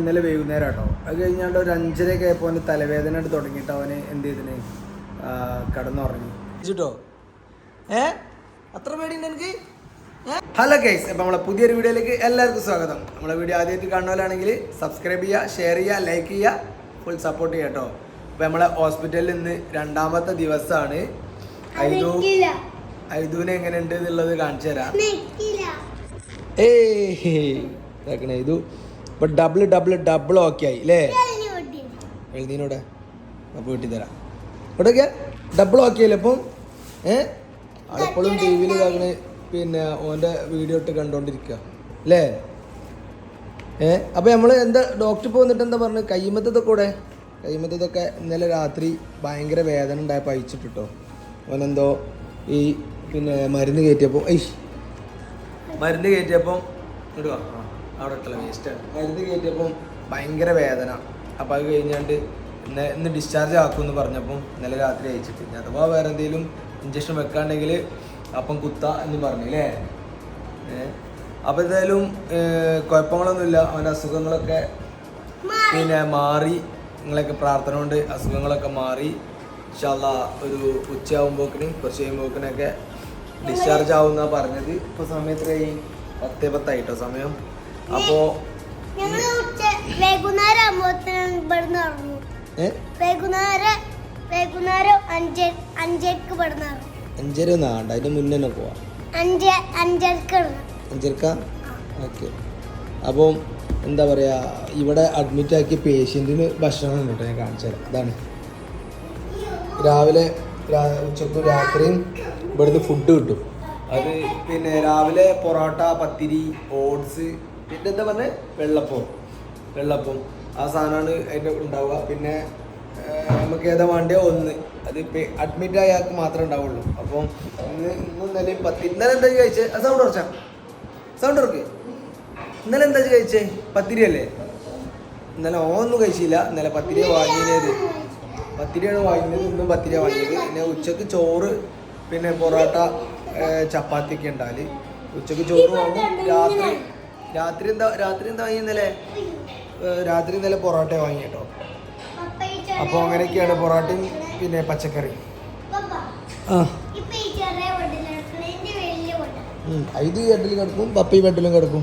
ഇന്നലെ വൈകുന്നേരം കേട്ടോ അത് കഴിഞ്ഞാണ്ട് ഒരു അഞ്ചരയൊക്കെ ആയപ്പോൾ അവന് തലവേദന എടുത്ത് തുടങ്ങിയിട്ട് അവന് എന്ത് ചെയ്തിന്? കടന്നുറങ്ങി. വെച്ചിട്ടോ ഏ? അത്ര പേടിയുണ്ട് എനിക്ക് ഹലോ കേസ് അപ്പോൾ നമ്മളെ പുതിയൊരു വീഡിയോയിലേക്ക് എല്ലാവർക്കും സ്വാഗതം. നമ്മളെ വീഡിയോ ആദ്യമായിട്ട് കാണുന്നവരാണെങ്കിൽ സബ്സ്ക്രൈബ് ചെയ്യുക ഷെയർ ചെയ്യുക ലൈക്ക് ചെയ്യുക ഫുൾ സപ്പോർട്ട് ചെയ്യുക കേട്ടോ. അപ്പോൾ നമ്മളെ ഹോസ്പിറ്റലിൽ നിന്ന് രണ്ടാമത്തെ ദിവസമാണ്. ഐദു ഐദുവിനെ എങ്ങനെയുണ്ട് എന്നുള്ളത് കാണിച്ചു തരാം. ഏയ് ഇതാക്കണേ ഇത് ഇപ്പൊ ഡബിൾ ഡബിൾ ഡബിൾ ഓക്കെ ആയി അല്ലേ എഴുതീനോടെ? അപ്പൊ വീട്ടിൽ തരാം ഇവിടെയൊക്കെ ഡബിൾ ഓക്കെ ആയില്ലേ അപ്പം ഏ? അപ്പോഴും ടി വിയിൽ ഇതാക്കണേ പിന്നെ ഓന്റെ വീഡിയോ ഇട്ട് കണ്ടോണ്ടിരിക്കുക അല്ലേ ഏ? അപ്പോൾ നമ്മൾ എന്താ ഡോക്ടർ ഇപ്പോൾ വന്നിട്ട് എന്താ പറഞ്ഞത് കൈമത്തതൊക്കെ കൂടെ കൈമത്തതൊക്കെ ഇന്നലെ രാത്രി ഭയങ്കര വേദന ഉണ്ടായപ്പോൾ അയച്ചിട്ടോ ഓനെന്തോ ഈ പിന്നെ മരുന്ന് കയറ്റിയപ്പോൾ ഐ മരുന്ന് കയറ്റിയപ്പം ഇടുക അവിടെ ഇട്ടല്ല വേസ്റ്റാണ് മരുന്ന് കയറ്റിയപ്പം ഭയങ്കര വേദന. അപ്പോൾ അത് കഴിഞ്ഞാണ്ട് ഇന്ന് ഇന്ന് ഡിസ്ചാർജ് ആക്കുമെന്ന് പറഞ്ഞപ്പം ഇന്നലെ രാത്രി അയച്ചിട്ട്. ഞാൻ അഥവാ വേറെ എന്തെങ്കിലും ഇഞ്ചക്ഷൻ വെക്കാണ്ടെങ്കിൽ അപ്പം കുത്ത എന്ന് പറഞ്ഞു അല്ലേ അപ്പം അപ്പോൾ എന്തായാലും കുഴപ്പങ്ങളൊന്നുമില്ല. അവന്റെ അസുഖങ്ങളൊക്കെ പിന്നെ മാറി. നിങ്ങളൊക്കെ പ്രാർത്ഥന കൊണ്ട് അസുഖങ്ങളൊക്കെ മാറി. ഇൻഷാല്ല ഒരു ഉച്ചയാകുമ്പോക്കിന് കുറച്ച് കഴിയുമ്പോക്കിനൊക്കെ ഡിസ്ചാർജ് ആവുന്ന പറഞ്ഞത്. ഇപ്പോൾ സമയം എത്രയായി? പത്തേ പത്തായിട്ടോ സമയം? അപ്പോൾ ഞങ്ങൾ ഉച്ച വൈകുന്നേരം ആകുമ്പോഴത്തേനും ഇവിടുന്ന് ഇറങ്ങും ഏ? വൈകുന്നേരം വൈകുന്നേരം അഞ്ച് അഞ്ചരക്ക് ഇവിടുന്ന് ഇറങ്ങും. അഞ്ചര ഒന്നാണ്ട് അതിന്റെ മുന്നേ തന്നെ പോവാം. അഞ്ച് അഞ്ചരക്ക് ഇറങ്ങും. അഞ്ചരക്ക? ഓക്കെ. അപ്പം എന്താ പറയാ ഇവിടെ അഡ്മിറ്റ് ആക്കിയ പേഷ്യന്റിന് ഭക്ഷണം ഉണ്ട് കേട്ടോ ഞാൻ കാണിച്ചുതരാം ഇതാണ്. രാവിലെ ഉച്ചക്കും രാത്രിയും ഇവിടുന്ന് ഫുഡ് കിട്ടും. അത് പിന്നെ രാവിലെ പൊറോട്ട പത്തിരി ഓട്സ് പിന്നെ എന്താ പറഞ്ഞത് വെള്ളപ്പം. വെള്ളപ്പം. ആ സാധനമാണ് അതിന്റെ ഉണ്ടാവുക. പിന്നെ നമുക്ക് ഏതാ വേണ്ടിയ ഒന്ന്. അത് അഡ്മിറ്റ് ആയ ആൾക്ക് മാത്രമേ ഉണ്ടാവുള്ളൂ. അപ്പം ഇന്ന് ഇന്ന് ഇന്നലെ പത്ത് ഇന്നലെ എന്താ കഴിച്ചേ? ആ സൗണ്ട് കുറച്ചാ സൗണ്ട് ഉറക്കേ? ഇന്നലെ എന്താ കഴിച്ചേ? പത്തിരി അല്ലേ? ഇന്നലെ ഓന്നും കഴിച്ചില്ല. ഇന്നലെ പത്തിരി വാങ്ങിയത്. പത്തിരിയാണ് വാങ്ങിയത്. ഇന്നും പത്തിരി വാങ്ങിയത്. പിന്നെ ഉച്ചയ്ക്ക് ചോറ് പിന്നെ പൊറോട്ട ചപ്പാത്തി ഒക്കെ ഉണ്ടാൽ ഉച്ചയ്ക്ക് ചോറ് വാങ്ങും. രാത്രി രാത്രി എന്താ രാത്രി എന്താ വാങ്ങി ഇന്നലെ? ഏഹ്, രാത്രി ഇന്നലെ പൊറോട്ട വാങ്ങി കേട്ടോ. അപ്പോൾ അങ്ങനെയൊക്കെയാണ് പൊറോട്ടയും പിന്നെ പച്ചക്കറി ആ. ഇത് ഈ ബെഡിൽ കിടക്കും പപ്പ ഈ ബെഡിലും കിടക്കും.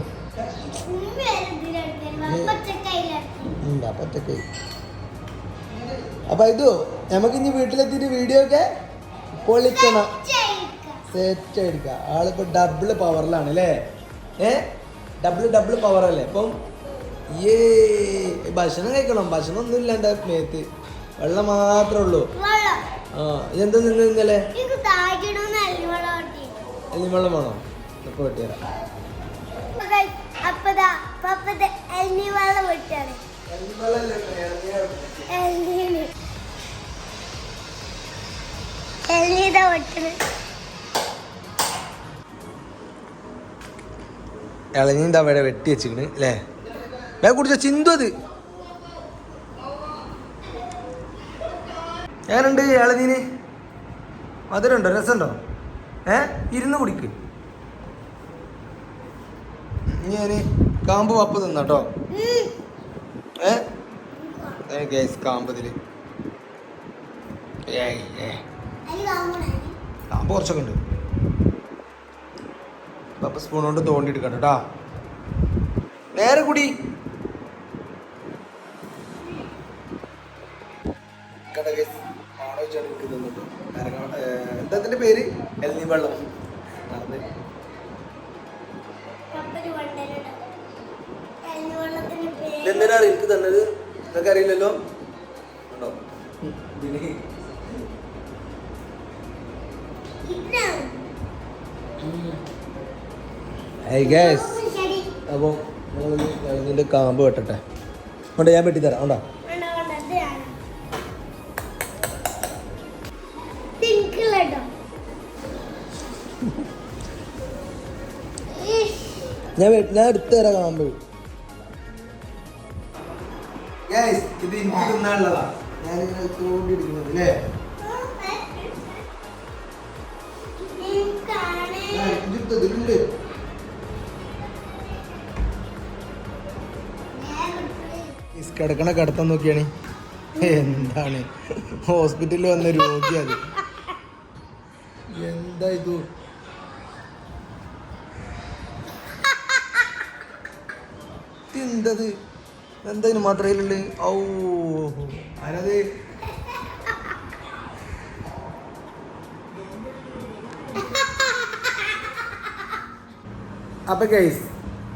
അപ്പൊ ഇത് നമുക്ക് ഇനി വീട്ടിലെത്തിയിട്ട് വീഡിയോ ഒക്കെ പൊളിക്കണം. സെറ്റ് ആയിരിക്കാം ആളിപ്പോ ഡബിൾ പവറിലാണ് അല്ലേ? ഏ? ഡബിൾ ഡബിൾ പവർ അല്ലേ? അപ്പം ഏ ഭക്ഷണം കഴിക്കണം. ഭക്ഷണം ഒന്നും ഇല്ലാണ്ട് മേത്ത്. വെള്ളം മാത്രമേ ഉള്ളൂ. ആ ഇതെന്താ നിന്ന് ഇന്നലെ? എല്ലിവെള്ളം വേണോ? ഇപ്പൊ വെട്ടിത്തരാം. അപ്പതാ പപ്പത് എല്ലി വെള്ളം വിട്ടാണ്. എല്ലിതാ അവിടെ വെട്ടി വെച്ചിക്കണ് അല്ലേ വേ കുടിച്ച ചിന്തു അത്. ഞാനുണ്ട് ഇളഞ്ഞിന് മധുരമുണ്ടോ? രസമുണ്ടോ? ഏ? ഇരുന്ന് കുടിക്ക്. ഞാൻ കാമ്പ് വപ്പ് തിന്നാട്ടോ ഏ? കേസ് കാമ്പതിൽ ഏ കാമ്പ് കുറച്ചൊക്കെ ഉണ്ട്. പപ്പ സ്പൂൺ കൊണ്ട് തോണ്ടി എടുക്കണം കേട്ടോ നേരെ കുടി എന്താ ഇതിന്റെ പേര്? എൽനി വെള്ളം. എന്തിനാണ് എനിക്ക് തന്നത്. നിങ്ങൾക്ക് അറിയില്ലല്ലോ ഉണ്ടോ ഇതിന് ഹൈ ഗ്യാസ് അപ്പോൾ ഇതിന്റെ കാമ്പ് വെട്ടട്ടെ. ഉണ്ട് ഞാൻ വെട്ടിത്തരാം ഉണ്ടോ ഞാൻ ഞാൻ എടുത്തു തരാം കാമ്പ്. ഇത് എനിക്ക് തിന്നാനുള്ളതാ. ഞാനിങ്ങനെ തോണ്ടിയിരിക്കുന്നത് അല്ലേ ഇതിലുണ്ട്. കിടക്കണ കിടത്തം നോക്കിയാണ്. എന്താണ്? ഹോസ്പിറ്റലിൽ വന്ന രോഗി അത് എന്താ ഇത്? എന്തത് എന്താ ഇതിന് മാത്രയിലുള്ളത് ഔ. ആരത്? അപ്പൊ കേസ്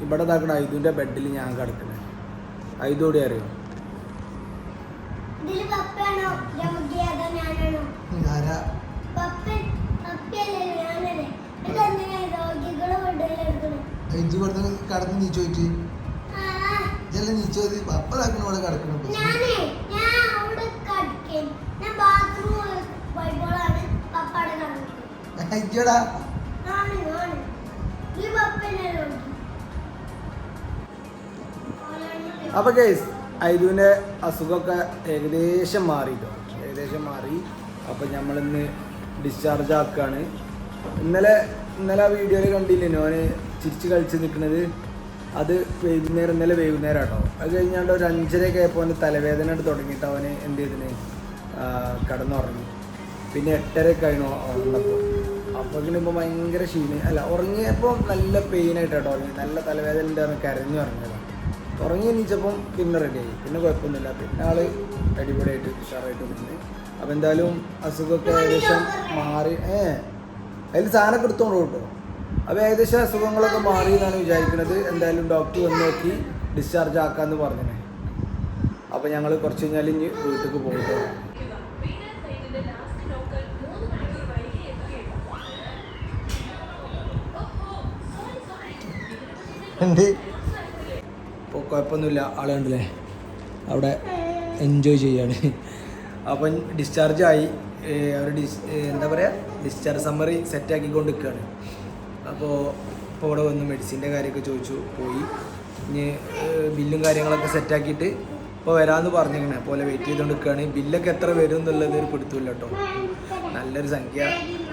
ഇവിടെ ഇതാക്കണ ഇതിന്റെ ബെഡിൽ ഞാൻ കിടക്കുന്നത് ഐതോടി അറിയോ ഇജ്ജ് ഇവിടുന്ന് കടന്ന് നീ ചോദിച്ചു ഇതെല്ലാം നീ ചോദി പപ്പ ഇതാക്കണ ഇവിടെ കിടക്കണം ഞാനേ ആണ് ആണ് ഈ പപ്പനെ രോഗി അപ്പൊ കേസ് അരുവിന്റെ അസുഖമൊക്കെ ഏകദേശം മാറിയിട്ടോ ഏകദേശം മാറി. അപ്പൊ നമ്മളിന്ന് ഡിസ്ചാർജ് ആക്കാണ്. ഇന്നലെ ഇന്നലെ ആ വീഡിയോയിൽ കണ്ടില്ലേ ഓന് ചിരിച്ച് കളിച്ച് നിൽക്കുന്നത് അത് വൈകുന്നേരം ഇന്നലെ വൈകുന്നേരം കേട്ടോ അത് കഴിഞ്ഞാണ്ട് ഒരു അഞ്ചരയൊക്കെ ആയപ്പോൾ അവന് തലവേദന എടുത്ത് തുടങ്ങിയിട്ട് അവന് എന്ത് ചെയ്തിന്? കടന്നുറങ്ങി. പിന്നെ എട്ടരയൊക്കെ ആയിരുന്നു ഉറങ്ങപ്പോൾ അപ്പോൾ ഇപ്പോൾ ഭയങ്കര ക്ഷീണം അല്ല ഉറങ്ങിയപ്പോൾ നല്ല പെയിൻ ആയിട്ടാട്ടോ ഉറങ്ങി നല്ല തലവേദന ഉണ്ടായിരുന്നു കരഞ്ഞു ഉറങ്ങിയതാണ് ഉറങ്ങി എണീച്ചപ്പം പിന്നെ റെഡിയായി പിന്നെ കുഴപ്പമൊന്നുമില്ല. പിന്നെ ആൾ അടിപൊളിയായിട്ട് ഉഷാറായിട്ട് നിന്ന് അപ്പം എന്തായാലും അസുഖമൊക്കെ ഏകദേശം മാറി. ഏ അതിൽ സാധനമൊക്കെ എടുത്തോണ്ട് കേട്ടോ അപ്പോൾ ഏകദേശം അസുഖങ്ങളൊക്കെ മാറി എന്നാണ് വിചാരിക്കുന്നത് എന്തായാലും ഡോക്ടർ വന്ന് നോക്കി ഡിസ്ചാർജ് ആക്കാമെന്ന് പറഞ്ഞേ അപ്പോൾ ഞങ്ങൾ കുറച്ച് കഴിഞ്ഞാൽ ഇനി വീട്ടിലേക്ക് പോയിട്ട് എന്ത്? കുഴപ്പമൊന്നുമില്ല. ആൾ കണ്ടില്ലേ? അവിടെ എൻജോയ് ചെയ്യാണ്. അപ്പം ഡിസ്ചാർജ് ആയി. അവർ ഡിസ് എന്താ പറയുക ഡിസ്ചാർജ് സമ്മറി സെറ്റാക്കിക്കൊണ്ട് നിൽക്കുകയാണ് അപ്പോൾ ഇപ്പോൾ അവിടെ വന്ന് മെഡിസിന്റെ കാര്യമൊക്കെ ചോദിച്ചു. പോയി. ഇനി ബില്ലും കാര്യങ്ങളൊക്കെ സെറ്റാക്കിയിട്ട് ഇപ്പോൾ വരാമെന്ന് പറഞ്ഞിങ്ങനെ പോലെ വെയിറ്റ് ചെയ്തുകൊണ്ട് നിൽക്കുകയാണ് ബില്ലൊക്കെ എത്ര വരും എന്നുള്ളത് ഒരു പിടുത്തമില്ല കേട്ടോ. നല്ലൊരു സംഖ്യ.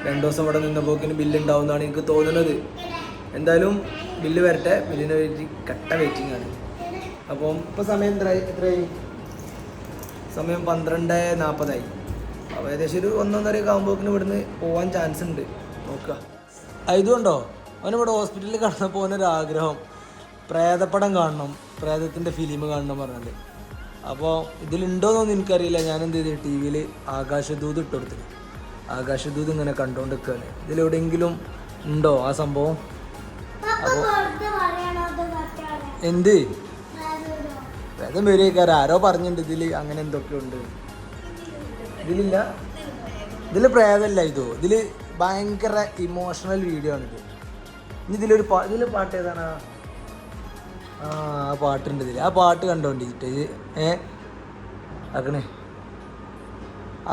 രണ്ട് ദിവസം ഇവിടെ നിന്നപ്പോക്കിന് ബില്ല് ഉണ്ടാവുമെന്നാണ് എനിക്ക് തോന്നുന്നത്. എന്തായാലും ബില്ല് വരട്ടെ. ബില്ലിന് വേണ്ടി കട്ട വെയിറ്റിംഗ് ആണ്. അപ്പം ഇപ്പോൾ സമയം എത്ര എത്രയായി സമയം പന്ത്രണ്ട് നാൽപ്പതായി അപ്പോൾ ഏകദേശം ഒരു ഒന്നൊന്നരയൊക്കെ ആകുമ്പോഴേക്കിന് ഇവിടുന്ന് പോകാൻ ചാൻസ് ഉണ്ട്. നോക്കുക ഇതുകൊണ്ടോ അവനിവിടെ ഹോസ്പിറ്റലിൽ കടന്നപ്പോൾ പോകുന്നൊരാഗ്രഹം ആഗ്രഹം. പ്രേതപ്പടം കാണണം. പ്രേതത്തിന്റെ ഫിലിം കാണണം പറഞ്ഞത് അപ്പോൾ ഇതിലുണ്ടോയെന്നൊന്നും എനിക്കറിയില്ല. ഞാൻ എന്ത് ചെയ്തു? ടി വിയിൽ ആകാശദൂത് ഇട്ട് കൊടുത്തു. ആകാശദൂത് ഇങ്ങനെ കണ്ടുകൊണ്ട് നിൽക്കുകയാണ് ഇതിലെവിടെയെങ്കിലും ഉണ്ടോ ആ സംഭവം? അപ്പോൾ എന്ത്? വേദം വരികക്കാർ ആരോ പറഞ്ഞിട്ടുണ്ട് ഇതിൽ അങ്ങനെ എന്തൊക്കെ ഉണ്ട്. ഇതിലില്ല. ഇതിൽ പ്രേതമല്ല ഇതോ. ഇതിൽ ഭയങ്കര ഇമോഷണൽ വീഡിയോ ആണിത് ഇനി ഇതിലൊരു പാ ഇതിൽ പാട്ട് ഏതാണ്? ആ ആ പാട്ടുണ്ട് ഇതിൽ ആ പാട്ട് കണ്ടോണ്ടിട്ട് ഏ? ആക്കണേ.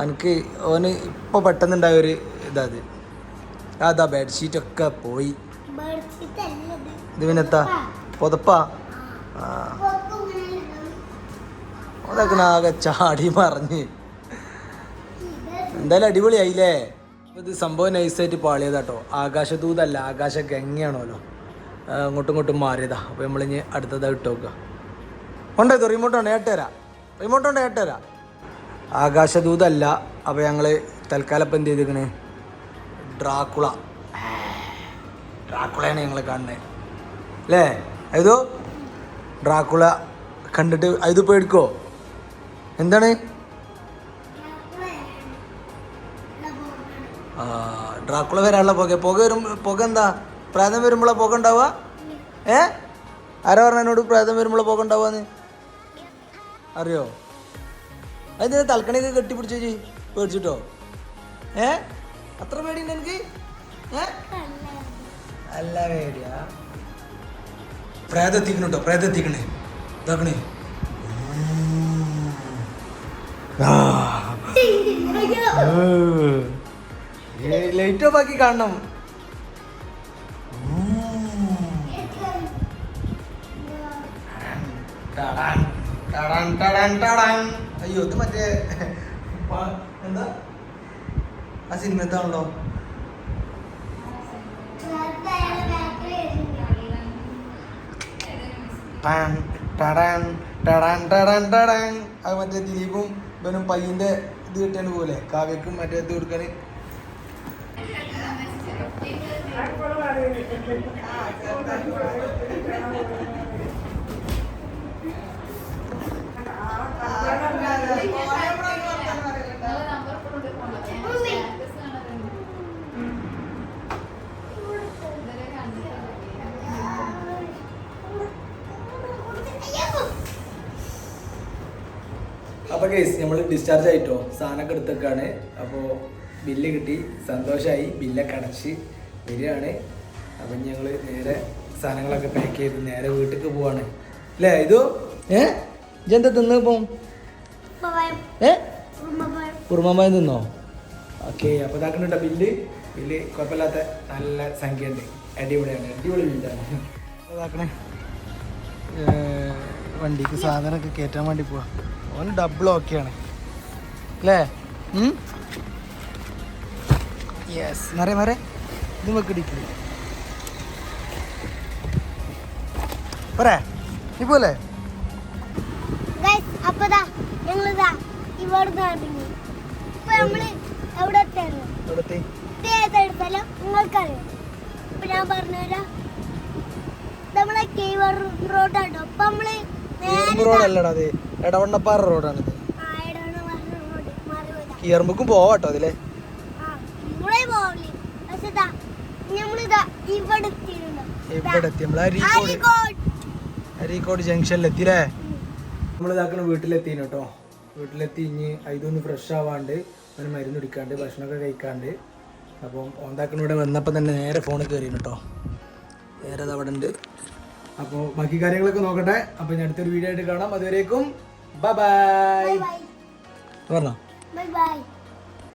എനിക്ക് ഓന് ഇപ്പോൾ പെട്ടെന്നുണ്ടായ ഒരു ഇതാ. അത് അതാ ബെഡ്ഷീറ്റൊക്കെ പോയി. ഇത്. ഇത് പിന്നെത്താ? പുതപ്പാ? ആ. അതൊക്കെ ആകെ ചാടി മറിഞ്ഞ്. എന്തായാലും അടിപൊളിയായില്ലേ? ഇത് സംഭവം നൈസായിട്ട് പാളിയതാട്ടോ. ആകാശദൂതല്ല ആകാശ ഗംഗയാണല്ലോ അങ്ങോട്ടും ഇങ്ങോട്ടും മാറിയതാ. അപ്പോൾ നമ്മളിനി അടുത്തതായി ഇട്ട് നോക്കുക. ഉണ്ടോ ഇത്? റിമോട്ട് ഉണ്ട്? ഏട്ടുതരാം റിമോട്ട് ഉണ്ട്? ഏട്ടുതരാം ആകാശദൂതല്ല അപ്പോൾ ഞങ്ങൾ തൽക്കാലം ഇപ്പം എന്ത് ചെയ്തിരിക്കണേ? ഡ്രാക്കുള. ഡ്രാക്കുളയാണ് ഞങ്ങൾ കാണുന്നത്. അല്ലേ? ഏതോ? ഡ്രാക്കുള കണ്ടിട്ട് ഇത് പേടിക്കോ എന്താണ്? ഡ്രാക്കുള വരാനുള്ള പുക. പുക വരും പുക എന്താ? പ്രേതം വരുമ്പോഴാ പുക ഉണ്ടാവുക? ഏ? ആരാ പറഞ്ഞ എന്നോട് പ്രേതം വരുമ്പോഴാ പുക ഉണ്ടാവുകയെന്ന്? അറിയോ? അതിന് തൽക്കണിയൊക്കെ കെട്ടിപ്പിടിച്ചു ചേച്ചി പേടിച്ചിട്ടോ? ഏ? അത്ര പേടിയുണ്ട് എനിക്ക് ഏ? അല്ല പേടിയാ. പ്രേതം എത്തിക്കണം കേട്ടോ പ്രേതം ഇതാക്കണേ. ലൈറ്റ് ഓഫ് ആക്കി കാണണം. ടടാൻ, ടടാൻ, ടടാൻ, ടടാൻ. അയ്യോ ഇത് മറ്റേ എന്താ? ആ സിനിമ എന്താണല്ലോ ടാൻ, ടടാൻ, ടടാൻ ടടാൻ ടടാൻ. അത് മറ്റേ ദിലീപും ഇവനും പയ്യന്റെ ഇത് കിട്ടിയത് പോലെ. കാവ്യക്കും മറ്റേ ഇത് കൊടുക്കാന്. അപ്പൊ കേസ് നമ്മൾ ഡിസ്ചാർജ് ആയിട്ടോ സാധനമൊക്കെ എടുത്തേക്കാണ് അപ്പോൾ ബില്ല് കിട്ടി സന്തോഷമായി ബില്ലൊക്കെ അടച്ച് വരികയാണ്. അപ്പം ഞങ്ങൾ നേരെ സാധനങ്ങളൊക്കെ പാക്ക് ചെയ്ത് നേരെ വീട്ടിലേക്ക് പോവാണ്. അല്ലേ ഇത്? ഏ? ഇജെന്താ തിന്ന് ഉമ്മപ്പായം ഏ? കുറുമമ്മായി തിന്നോ? ഓക്കെ അപ്പോൾ ഇതാക്കുന്നുണ്ടോ ബില്ല് ബില്ല് കുഴപ്പമില്ലാത്ത നല്ല സംഖ്യ ഉണ്ട് അടിപൊളിയാണ് അടിപൊളി ബില്ലാണ് ഇതാക്കണേ. വണ്ടിക്ക് സാധനമൊക്കെ കയറ്റാൻ വേണ്ടി പോവാ. ഓന് ഡബിൾ ഓക്കെയാണ് അല്ലേ യെസ് മറേ മറേ. ഇത് വെക്കിടിക്കില്ല പോരേ നീ പോലെ ഞാൻ പറഞ്ഞുതരാം നമ്മളെ കേവർ റോഡാട്ടോ അപ്പൊ നമ്മൾ റോഡല്ലടാ അത്. എടവണ്ണപ്പാറ റോഡാണ് കിയർമുക്കും കീറുമ്പോക്കും പോവാട്ടോ അതിലെ. നമ്മൾ അരീക്കോട്. ജംഗ്ഷനിലെത്തി എത്തിയില്ലേ നമ്മൾ ഇതാക്കണ കേട്ടോ വീട്ടിലെത്തി ഇനി ഇതൊന്ന് ഫ്രഷ് ആവാണ്ട് ഒരു മരുന്ന് കുടിക്കാണ്ട് ഭക്ഷണമൊക്കെ കഴിക്കാണ്ട്. അപ്പം ഓന്താക്കണ ഇവിടെ വന്നപ്പോൾ തന്നെ നേരെ ഫോണിൽ കയറിയിട്ടോ കേട്ടോ നേരെ അത് അവിടെ ഉണ്ട് അപ്പോൾ ബാക്കി കാര്യങ്ങളൊക്കെ നോക്കട്ടെ. അപ്പോൾ ഞാൻ അടുത്തൊരു വീഡിയോ ആയിട്ട് കാണാം. അതുവരേക്കും ബൈ ബൈ പറഞ്ഞോ? Bye bye